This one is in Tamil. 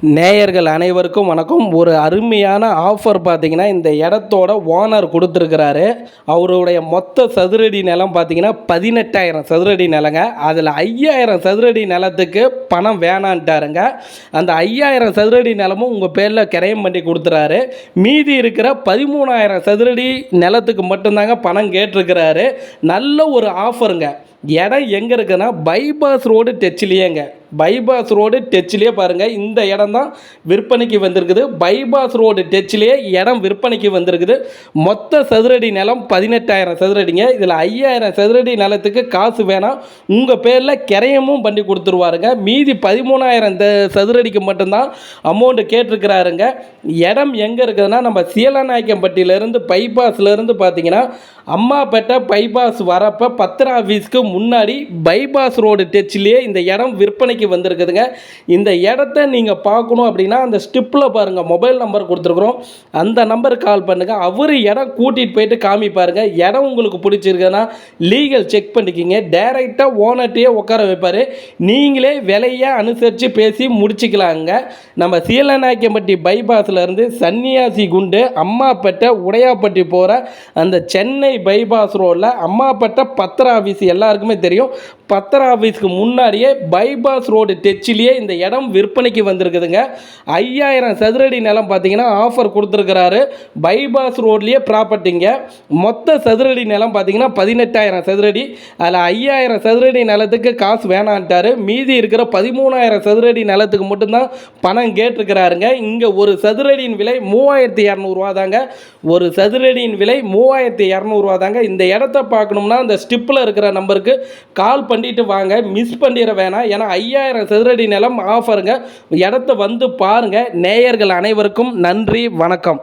நேயர்கள் அனைவருக்கும் வணக்கம். ஒரு அருமையான ஆஃபர் பார்த்தீங்கன்னா இந்த இடத்தோட ஓனர் கொடுத்துருக்கிறாரு. அவருடைய மொத்த சதுரடி நிலம் பார்த்தீங்கன்னா பதினெட்டாயிரம் சதுரடி நிலங்க. அதில் ஐயாயிரம் சதுரடி நிலத்துக்கு பணம் வேணான்ட்டாருங்க. அந்த ஐயாயிரம் சதுரடி நிலமும் உங்கள் பேரில் கிரயம் பண்ணி கொடுத்துறாரு. மீதி இருக்கிற பதிமூணாயிரம் சதுரடி நிலத்துக்கு மட்டும்தாங்க பணம் கேட்டிருக்கிறாரு. நல்ல ஒரு ஆஃபருங்க இடம் எங்கே இருக்குன்னா பைபாஸ் ரோடு டெச்சிலேயேங்க. பைபாஸ் ரோடு டெச்சிலே பாருங்கள் இந்த இடம் தான் விற்பனைக்கு வந்திருக்குது. பைபாஸ் ரோடு டெச்சிலே இடம் விற்பனைக்கு வந்திருக்குது. மொத்த சதுரடி நிலம் பதினெட்டாயிரம் சதுரடிங்க. இதில் ஐயாயிரம் சதுரடி நிலத்துக்கு காசு வேணாம் உங்கள் பேரில் கிரயமும் பண்ணி கொடுத்துருவாருங்க. மீதி பதிமூணாயிரம் இந்த சதுரடிக்கு மட்டும்தான் அமௌண்ட்டு கேட்டிருக்கிறாருங்க. இடம் எங்கே இருக்குதுன்னா நம்ம சீலநாயக்கம்பட்டியிலேருந்து பைபாஸ்லேருந்து பார்த்தீங்கன்னா அம்மாப்பேட்டை பைபாஸ் வரப்போ பத்திர ஆஃபீஸ்க்கு முன்னாடி பைபாஸ் ரோடு டெச்சிலே இந்த இடம் விற்பனைக்கு வந்திருக்குதுங்க. இந்த இடத்த நீங்கள் பார்க்கணும் அப்படின்னா அந்த ஸ்டிப்பில் பாருங்கள் மொபைல் நம்பர் கொடுத்துருக்குறோம். அந்த நம்பருக்கு கால் பண்ணுங்கள் அவர் இடம் கூட்டிகிட்டு போயிட்டு காமிப்பாருங்க. இடம் உங்களுக்கு பிடிச்சிருக்குன்னா லீகல் செக் பண்ணிக்கிங்க. டைரெக்டாக ஓனர்ட்டையே உட்கார வைப்பார். நீங்களே விலையை அனுசரித்து பேசி முடிச்சுக்கலாங்க. நம்ம சீலநாயக்கம்பட்டி பைபாஸ்லேருந்து சன்னியாசி குண்டு அம்மாப்பேட்டை உடையாப்பட்டி போகிற அந்த சென்னை பைபாஸ் ரோடில் அம்மாப்பேட்டை பத்திர ஆஃபீஸ் எல்லாருக்குமே தெரியும். பத்திர ஆஃபீஸ்க்கு முன்னாடியே பைபாஸ் ரோடு டெச்சிலேயே இந்த இடம் விற்பனைக்கு வந்திருக்குதுங்க. ஐயாயிரம் சதுரடி நிலம் பார்த்தீங்கன்னா ஆஃபர் கொடுத்துருக்கிறாரு. பைபாஸ் ரோட்லேயே ப்ராப்பர்ட்டிங்க மொத்த சதுரடி நிலம் பார்த்தீங்கன்னா பதினெட்டாயிரம் சதுரடி. அதில் ஐயாயிரம் சதுரடி நிலத்துக்கு காசு வேணான்ட்டாரு. மீதி இருக்கிற பதிமூணாயிரம் சதுரடி நிலத்துக்கு மட்டும்தான் பணம் கேட்டிருக்கிறாருங்க. இங்கே ஒரு சதுரடியின் விலை மூவாயிரத்தி இரநூறுவா தாங்க. ஒரு சதுரடியின் விலை மூவாயிரத்தி இரநூறுவா தாங்க. இந்த இடத்த பார்க்கணும்னா அந்த ஸ்டிப்பில் இருக்கிற நம்பருக்கு கால் பண்ணிட்டு வாங்க. மிஸ் பண்ணிட வேணாம். ஏன்னா ஐயாயிரம் சதுரடி நிலம் ஆஃபருங்க இடத்த வந்து பாருங்கள் நேயர்கள் அனைவருக்கும் நன்றி வணக்கம்.